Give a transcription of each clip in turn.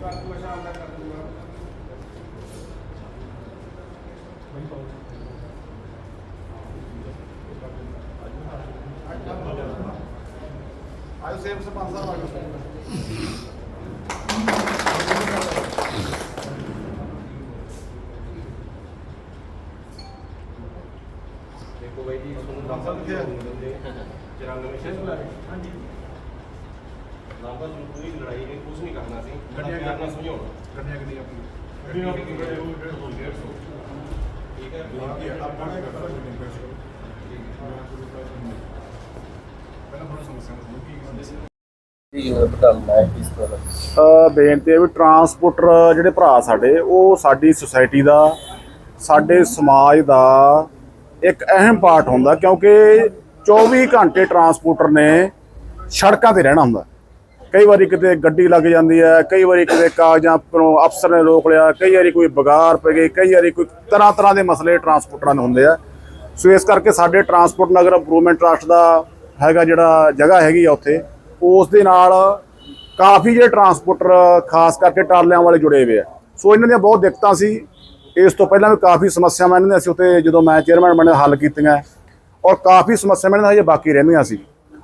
ਕਰ ਦੂਗਾ ਸ਼ਾਮ ਦਾ ਕਰ ਦੂਗਾ ਆਇਓ ਸੇਮ ਸਪਾਂਸਰ ਆ ਗਿਆ ਦੇਖੋ ਬਾਈ ਜੀ ਤੁਹਾਨੂੰ ਦੱਸ ਸਕਦੇ ਹੋ 94 ਹਾਂਜੀ। ਨੂੰ ਕੋਈ ਲੜਾਈ ਨਹੀਂ ਕੁਝ ਨਹੀਂ ਕਰਨਾ ਸੀ। ਗੱਡੀਆਂ ਕਰਨਾ ਸਮਝਾਉਣਾ। ਗੱਡੀਆਂ ਕਿੰਨੀਆਂ ਆਪਣੀ ਗੱਡੀ ਆਪਣੀ ਕਿਹੜੇ ਉਹ 150 ਠੀਕ ਹੈ ਆਪਾਂ ਨੇ ਕਰਤਾ ਗੱਡੀ ਪੈਸੇ ਪਹਿਲਾਂ ਬੜਾ ਸਮੱਸਿਆ ਨੂੰ ਕੀ ਕਹਿੰਦੇ ਸੀ ਅ, ਬੇਨਤੀ ਹੈ ਵੀ ਟਰਾਂਸਪੋਰਟਰ ਜਿਹੜੇ ਭਰਾ ਸਾਡੇ ਉਹ ਸਾਡੀ ਸੁਸਾਇਟੀ ਦਾ ਸਾਡੇ ਸਮਾਜ ਦਾ ਇੱਕ ਅਹਿਮ ਪਾਰਟ ਹੁੰਦਾ ਕਿਉਂਕਿ 24 ਘੰਟੇ ਟਰਾਂਸਪੋਰਟਰ ਨੇ ਸੜਕਾਂ ਤੇ ਰਹਿਣਾ ਹੁੰਦਾ। ਕਈ ਵਾਰੀ ਕਿਤੇ ਗੱਡੀ ਲੱਗ ਜਾਂਦੀ ਹੈ, ਕਈ ਵਾਰੀ ਕਿਤੇ ਕਾਗਜ਼ਾਂ ਤੋਂ ਅਫਸਰ ਨੇ ਰੋਕ ਲਿਆ, ਕਈ ਵਾਰੀ ਕੋਈ ਬਗਾਰ ਪੈ ਗਈ, ਕਈ ਵਾਰੀ ਕੋਈ ਤਰ੍ਹਾਂ ਤਰ੍ਹਾਂ ਦੇ ਮਸਲੇ ਟਰਾਂਸਪੋਰਟਰਾਂ ਨੂੰ ਹੁੰਦੇ ਆ। ਸੋ ਇਸ ਕਰਕੇ ਸਾਡੇ ਟਰਾਂਸਪੋਰਟ ਨਗਰ ਇੰਪਰੂਵਮੈਂਟ ਟਰਸਟ ਦਾ ਹੈਗਾ ਜਿਹੜਾ ਜਗ੍ਹਾ ਹੈਗੀ ਆ ਉੱਥੇ, ਉਸ ਦੇ ਨਾਲ ਕਾਫੀ ਜਿਹੜੇ ਟਰਾਂਸਪੋਰਟਰ ਖਾਸ ਕਰਕੇ ਟਰਾਲਿਆਂ ਵਾਲੇ ਜੁੜੇ ਹੋਏ ਆ। ਸੋ ਇਹਨਾਂ ਦੀਆਂ ਬਹੁਤ ਦਿੱਕਤਾਂ ਸੀ। ਇਸ ਤੋਂ ਪਹਿਲਾਂ ਵੀ ਕਾਫੀ ਸਮੱਸਿਆਵਾਂ ਇਹਨਾਂ ਦੀਆਂ ਸੀ ਉੱਤੇ ਜਦੋਂ ਮੈਂ ਚੇਅਰਮੈਨ ਬਣੇ, ਹੱਲ ਕੀਤੀਆਂ। ਔਰ ਕਾਫੀ ਸਮੱਸਿਆਵਾਂ ਇਹਨਾਂ ਦੀਆਂ ਹਜੇ ਬਾਕੀ ਰਹਿੰਦੀਆਂ ਸੀ।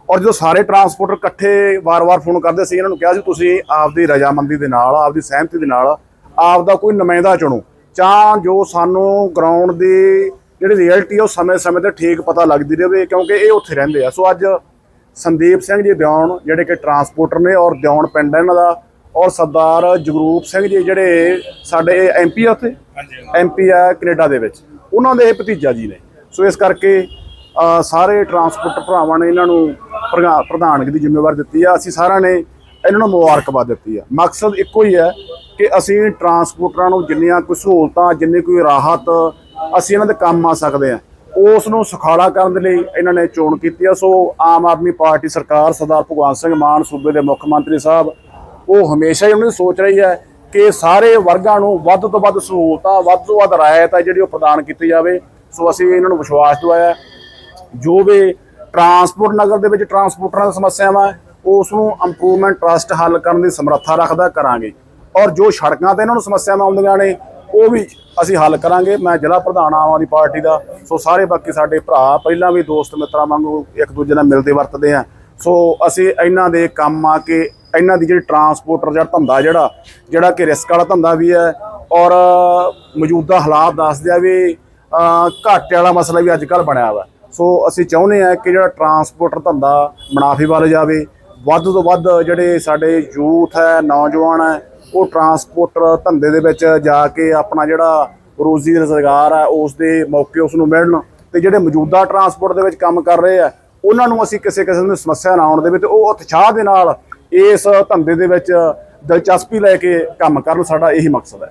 ਔਰ ਜਦੋਂ ਸਾਰੇ ਟਰਾਂਸਪੋਰਟਰ ਇਕੱਠੇ ਵਾਰ-ਵਾਰ ਫੋਨ ਕਰਦੇ ਸੀ ਇਹਨਾਂ ਨੂੰ ਕਿਹਾ ਸੀ ਤੁਸੀਂ ਆਪਦੀ ਰਜਾਮੰਦੀ ਦੇ ਨਾਲ ਆਪਦੀ ਸਹਿਮਤੀ ਦੇ ਨਾਲ ਆਪਦਾ ਕੋਈ ਨੁਮਾਇੰਦਾ ਚੁਣੋ। ਤਾਂ ਜੋ ਸਾਨੂੰ ਗਰਾਊਂਡ ਦੀ ਜਿਹੜੀ ਰਿਐਲਿਟੀ ਉਹ ਸਮੇਂ-ਸਮੇਂ ਤੇ ਠੀਕ ਪਤਾ ਲੱਗਦੀ ਰਹੇ ਕਿਉਂਕਿ ਇਹ ਉੱਥੇ ਰਹਿੰਦੇ ਆ। ਸੋ ਅੱਜ ਸੰਦੀਪ ਸਿੰਘ ਜੀ ਦਿਉਣ ਜਿਹੜੇ ਕਿ ਟਰਾਂਸਪੋਰਟਰ ਨੇ ਔਰ ਦਿਉਣ ਪਿੰਡ ਇਹਨਾਂ ਦਾ ਔਰ ਸਰਦਾਰ ਜਗਰੂਪ ਸਿੰਘ ਜੀ ਜਿਹੜੇ ਸਾਡੇ ਐਮਪੀ ਆ ਉੱਥੇ? ਐਮਪੀ ਆ ਕੈਨੇਡਾ ਦੇ ਵਿੱਚ। ਉਹਨਾਂ ਦੇ ਇਹ ਭਤੀਜਾ ਜੀ ਨੇ। ਸੋ ਇਸ ਕਰਕੇ ਸਾਰੇ ਟਰਾਂਸਪੋਰਟ ਭਰਾਵਾਂ ਨੇ ਇਹਨਾਂ ਨੂੰ ਪ੍ਰਧਾਨਗੀ ਦੀ ਜ਼ਿੰਮੇਵਾਰੀ ਦਿੱਤੀ ਆ। ਅਸੀਂ ਸਾਰਿਆਂ ਨੇ ਇਹਨਾਂ ਨੂੰ ਮੁਬਾਰਕਬਾਦ ਦਿੱਤੀ ਆ। ਮਕਸਦ ਇੱਕੋ ਹੀ ਹੈ ਕਿ ਅਸੀਂ ਟਰਾਂਸਪੋਰਟਰਾਂ ਨੂੰ ਜਿੰਨੀਆਂ ਕੋਈ ਸਹੂਲਤਾਂ, ਜਿੰਨੀ ਕੋਈ ਰਾਹਤ ਅਸੀਂ ਇਹਨਾਂ ਦੇ ਕੰਮ ਆ ਸਕਦੇ ਆ, ਉਸ ਨੂੰ ਸੁਖਾਲਾ ਕਰਨ ਦੇ ਲਈ ਇਹਨਾਂ ਨੇ ਚੋਣ ਕੀਤੀ ਆ। ਸੋ ਆਮ ਆਦਮੀ ਪਾਰਟੀ ਸਰਕਾਰ ਸਰਦਾਰ ਭਗਵੰਤ ਸਿੰਘ ਮਾਨ ਸੂਬੇ ਦੇ ਮੁੱਖ ਮੰਤਰੀ ਸਾਹਿਬ, ਉਹ ਹਮੇਸ਼ਾ ਹੀ ਉਹਨਾਂ ਦੀ ਸੋਚ ਰਹੀ ਹੈ ਕਿ ਸਾਰੇ ਵਰਗਾਂ ਨੂੰ ਵੱਧ ਤੋਂ ਵੱਧ ਸਹੂਲਤਾਂ, ਵੱਧ ਤੋਂ ਵੱਧ ਰਾਇਤ ਹੈ ਜਿਹੜੀ ਉਹ ਪ੍ਰਦਾਨ ਕੀਤੀ ਜਾਵੇ। ਸੋ ਅਸੀਂ ਇਹਨਾਂ ਨੂੰ ਵਿਸ਼ਵਾਸ ਦਿਵਾਇਆ। ਜੋ ਵੀ ਟਰਾਂਸਪੋਰਟ ਨਗਰ ਦੇ ਵਿੱਚ ਟਰਾਂਸਪੋਰਟਰਾਂ ਦੀ ਸਮੱਸਿਆਵਾਂ ਉਸ ਨੂੰ ਇੰਪਰੂਵਮੈਂਟ ਟਰਸਟ ਹੱਲ ਕਰਨ ਦੀ ਸਮਰੱਥਾ ਰੱਖਦਾ ਕਰਾਂਗੇ। ਔਰ ਜੋ ਸੜਕਾਂ ਤੇ ਇਹਨਾਂ ਨੂੰ ਸਮੱਸਿਆਵਾਂ ਆਉਂਦੀਆਂ ਨੇ, ਉਹ ਵੀ ਅਸੀਂ ਹੱਲ ਕਰਾਂਗੇ। ਮੈਂ ਜ਼ਿਲ੍ਹਾ ਪ੍ਰਧਾਨ ਆਮ ਆਦਮੀ ਪਾਰਟੀ ਦਾ, ਸੋ ਸਾਰੇ ਬਾਕੀ ਸਾਡੇ ਭਰਾ, ਪਹਿਲਾਂ ਵੀ ਦੋਸਤ ਮਿੱਤਰਾਂ ਵਾਂਗੂ ਇੱਕ ਦੂਜੇ ਨਾਲ ਮਿਲਦੇ ਵਰਤਦੇ ਆ ਸੋ ਅਸੀਂ ਇਹਨਾਂ ਦੇ ਕੰਮ ਆ ਕੇ ਇਹਨਾਂ ਦੀ ਜਿਹੜੀ ਟਰਾਂਸਪੋਰਟਰ ਜਿਹੜਾ ਧੰਦਾ ਜਿਹੜਾ ਜਿਹੜਾ ਕਿ ਰਿਸਕ ਵਾਲਾ ਧੰਦਾ ਵੀ ਹੈ, ਔਰ ਮੌਜੂਦਾ ਹਾਲਾਤ ਦੱਸਦੇ ਆ ਵੀ ਘਾਟੇ ਵਾਲਾ ਮਸਲਾ ਵੀ ਅੱਜ ਕੱਲ ਬਣਿਆ ਵਾ। ਸੋ ਅਸੀਂ ਚਾਹੁੰਦੇ ਆ ਕਿ ਜਿਹੜਾ ਟਰਾਂਸਪੋਰਟਰ ਧੰਦਾ ਮੁਨਾਫੇ ਵੱਲ ਜਾਵੇ, ਵੱਧ ਤੋਂ ਵੱਧ ਜਿਹੜੇ ਸਾਡੇ ਯੂਥ ਹੈ, ਨੌਜਵਾਨ ਹੈ, ਉਹ ਟਰਾਂਸਪੋਰਟਰ ਧੰਦੇ ਦੇ ਵਿੱਚ ਜਾ ਕੇ ਆਪਣਾ ਜਿਹੜਾ ਰੋਜ਼ੀ ਰੁਜ਼ਗਾਰ ਹੈ ਉਸ ਦੇ ਮੌਕੇ ਉਸ ਨੂੰ ਮਿਲਣ ਤੇ ਜਿਹੜੇ ਮੌਜੂਦਾ ਟਰਾਂਸਪੋਰਟ ਦੇ ਵਿੱਚ ਕੰਮ ਕਰ ਰਹੇ ਆ ਉਹਨਾਂ ਨੂੰ ਅਸੀਂ ਕਿਸੇ ਕਿਸਮ ਦੀ ਸਮੱਸਿਆ ਨਾ ਆਉਣ ਦੇਵੇ ਤੇ ਉਹ ਉਤਸ਼ਾਹ ਦੇ ਨਾਲ ਇਸ ਧੰਦੇ ਦੇ ਵਿੱਚ ਦਿਲਚਸਪੀ ਲੈ ਕੇ ਕੰਮ ਕਰਨ, ਸਾਡਾ ਇਹੀ ਮਕਸਦ ਹੈ।